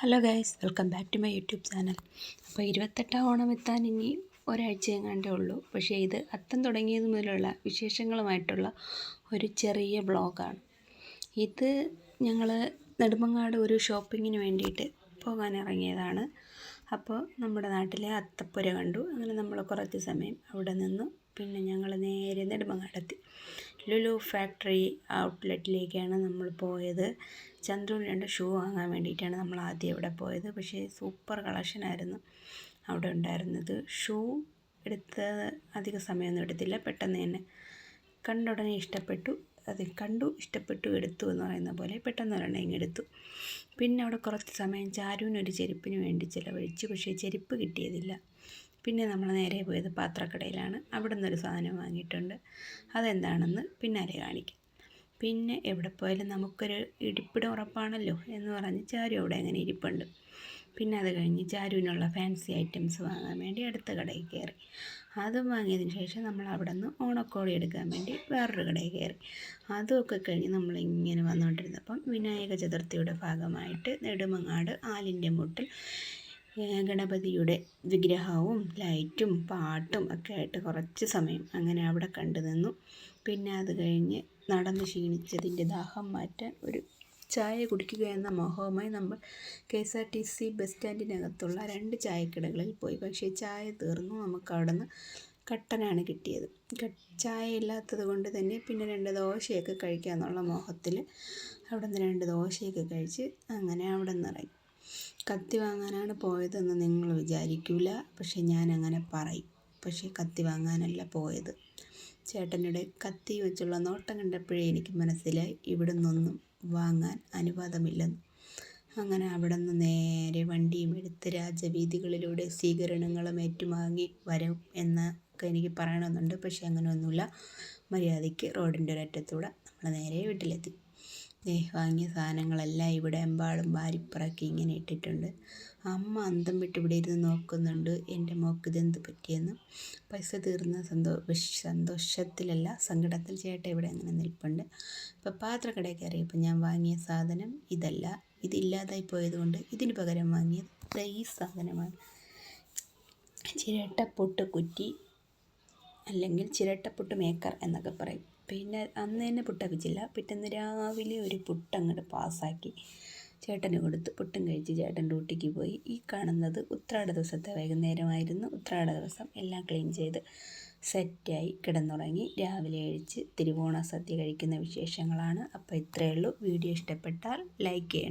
Hello guys welcome back to my YouTube channel. അപ്പോൾ ഇരുപത്തെട്ടാം ഓണം എത്താൻ ഇനി ഒരാഴ്ച എങ്ങാണ്ടേ ഉള്ളൂ. പക്ഷേ ഇത് അത്തം തുടങ്ങിയത് മുതലുള്ള വിശേഷങ്ങളുമായിട്ടുള്ള ഒരു ചെറിയ ബ്ലോഗാണ് ഇത് ഞങ്ങൾ നെടുമങ്ങാട് ഒരു ഷോപ്പിങ്ങിന് വേണ്ടിയിട്ട് പോകാൻ ഇറങ്ങിയതാണ് അപ്പോൾ നമ്മുടെ നാട്ടിലെ അത്തപ്പുര കണ്ടു. അങ്ങനെ നമ്മൾ കുറച്ച് സമയം അവിടെ നിന്നു. പിന്നെ ഞങ്ങൾ നേരെ നെടുമങ്ങാടെത്തി. ലുലു ഫാക്ടറി ഔട്ട്ലെറ്റിലേക്കാണ് നമ്മൾ പോയത്. ചന്ദ്രന് രണ്ട് ഷൂ വാങ്ങാൻ വേണ്ടിയിട്ടാണ് നമ്മൾ ആദ്യം ഇവിടെ പോയത്. പക്ഷേ സൂപ്പർ കളക്ഷനായിരുന്നു അവിടെ ഉണ്ടായിരുന്നത്. ഷൂ എടുത്ത അധിക സമയമൊന്നും എടുത്തില്ല. പെട്ടെന്ന് തന്നെ കണ്ട ഉടനെ ഇഷ്ടപ്പെട്ടു. അത് കണ്ടു ഇഷ്ടപ്പെട്ടു എടുത്തു എന്ന് പറയുന്ന പോലെ പെട്ടെന്ന് ഒരെണ്ണം ഇങ്ങ് എടുത്തു. പിന്നെ അവിടെ കുറച്ച് സമയം ചാരുവിനൊരു ചെരുപ്പിന് വേണ്ടി ചിലവഴിച്ചു. പക്ഷേ ചെരുപ്പ് കിട്ടിയതില്ല. പിന്നെ നമ്മൾ നേരെ പോയത് പാത്രക്കടയിലാണ്. അവിടെ നിന്നൊരു സാധനം വാങ്ങിയിട്ടുണ്ട്. അതെന്താണെന്ന് പിന്നാലെ കാണിക്കും. പിന്നെ എവിടെ പോയാലും നമുക്കൊരു ഇരിപ്പിടം ഉറപ്പാണല്ലോ എന്ന് പറഞ്ഞ് ചാരു അവിടെ അങ്ങനെ ഇരിപ്പുണ്ട്. പിന്നെ അത് കഴിഞ്ഞ് ചാരുവിനുള്ള ഫാൻസി ഐറ്റംസ് വാങ്ങാൻ വേണ്ടി അടുത്ത കടയിൽ കയറി. അതും വാങ്ങിയതിന് ശേഷം നമ്മൾ അവിടെ നിന്ന് ഓണക്കോടി എടുക്കാൻ വേണ്ടി വേറൊരു കടയിൽ കയറി. അതുമൊക്കെ കഴിഞ്ഞ് നമ്മളിങ്ങനെ വന്നുകൊണ്ടിരുന്നപ്പം വിനായക ചതുർത്ഥിയുടെ ഭാഗമായിട്ട് നെടുമങ്ങാട് ആലിന്റെ മുട്ടിൽ ഗണപതിയുടെ വിഗ്രഹവും ലൈറ്റും പാട്ടും ഒക്കെ ആയിട്ട് കുറച്ച് സമയം അങ്ങനെ അവിടെ കണ്ടു നിന്നു. പിന്നെ അത് കഴിഞ്ഞ് നടന്ന് ക്ഷീണിച്ചതിന്റെ ദാഹം മാറ്റാൻ ഒരു ചായ കുടിക്കുക എന്ന മോഹവുമായി നമ്മൾ K S R T C bus സ്റ്റാൻഡിനകത്തുള്ള രണ്ട് ചായക്കടകളിൽ പോയി. പക്ഷേ ചായ തീർന്നു. നമുക്ക് അവിടെ നിന്ന് കട്ടനാണ് കിട്ടിയത്. ചായ ഇല്ലാത്തത് കൊണ്ട് തന്നെ പിന്നെ രണ്ട് ദോശയൊക്കെ കഴിക്കാമെന്നുള്ള മോഹത്തിൽ അവിടെ നിന്ന് രണ്ട് ദോശയൊക്കെ കഴിച്ച് അങ്ങനെ അവിടെ നിന്ന് ഇറങ്ങി. കത്തി വാങ്ങാനാണ് പോയതെന്ന് നിങ്ങൾ വിചാരിക്കില്ല പക്ഷേ ഞാൻ അങ്ങനെ പറയും. പക്ഷേ കത്തി വാങ്ങാനല്ല പോയത്. ചേട്ടനുടെ കത്തി വെച്ചുള്ള നോട്ടം കണ്ടപ്പോഴേ എനിക്ക് മനസ്സിലായി. ഇവിടെ നിന്നൊന്നും വാങ്ങാൻ അനുവാദമില്ലെന്ന്. അങ്ങനെ അവിടെ നിന്ന് നേരെ വണ്ടിയും എടുത്ത് രാജവീതികളിലൂടെ സ്വീകരണങ്ങളും ഏറ്റുവാങ്ങി വരും എന്നൊക്കെ എനിക്ക് പറയണമെന്നുണ്ട്. പക്ഷേ അങ്ങനെയൊന്നുമില്ല. മര്യാദയ്ക്ക് റോഡിന്റെ ഒരറ്റത്തൂടെ നമ്മൾ നേരെ വീട്ടിലെത്തി. വാങ്ങിയ സാധനങ്ങളെല്ലാം ഇവിടെ എമ്പാടും വാരിപ്പറക്കി ഇങ്ങനെ ഇട്ടിട്ടുണ്ട്. അമ്മ അന്തം വിട്ട് ഇവിടെ ഇരുന്ന് നോക്കുന്നുണ്ട്. എന്റെ മോക്ക് ഇതെന്ത് പറ്റിയെന്ന്. പൈസ തീർന്ന സന്തോ സന്തോഷത്തിലല്ല സങ്കടത്തിൽ ചേട്ടൻ ഇവിടെ അങ്ങനെ നിൽപ്പുണ്ട്. ഇപ്പോൾ പാത്രക്കടയിൽ കയറിയപ്പോൾ ഞാൻ വാങ്ങിയ സാധനം ഇതല്ല. ഇതില്ലാതായി പോയതുകൊണ്ട് ഇതിന് പകരം വാങ്ങിയത് ഈ സാധനമാണ്. ചിരട്ടപ്പൊട്ട് കുറ്റി അല്ലെങ്കിൽ ചിരട്ടപ്പൊട്ട് മേക്കർ എന്നൊക്കെ പറയും. പിന്നെ അന്ന് തന്നെ പുട്ടപ്പിച്ചില്ല പിറ്റേന്ന് രാവിലെ ഒരു പുട്ട് അങ്ങോട്ട് പാസ്സാക്കി ചേട്ടന് കൊടുത്ത് പുട്ടും കഴിച്ച് ചേട്ടൻ ഡ്യൂട്ടിക്ക് പോയി. ഈ കാണുന്നത് ഉത്രാട ദിവസത്തെ വൈകുന്നേരമായിരുന്നു. ഉത്രാട ദിവസം എല്ലാം ക്ലീൻ ചെയ്ത് സെറ്റായി കിടന്നുറങ്ങി രാവിലെ എഴിച്ച് തിരുവോണ സദ്യ കഴിക്കുന്ന വിശേഷങ്ങളാണ്. അപ്പോൾ ഇത്രയേ ഉള്ളൂ. വീഡിയോ ഇഷ്ടപ്പെട്ടാൽ ലൈക്ക് ചെയ്യണേ.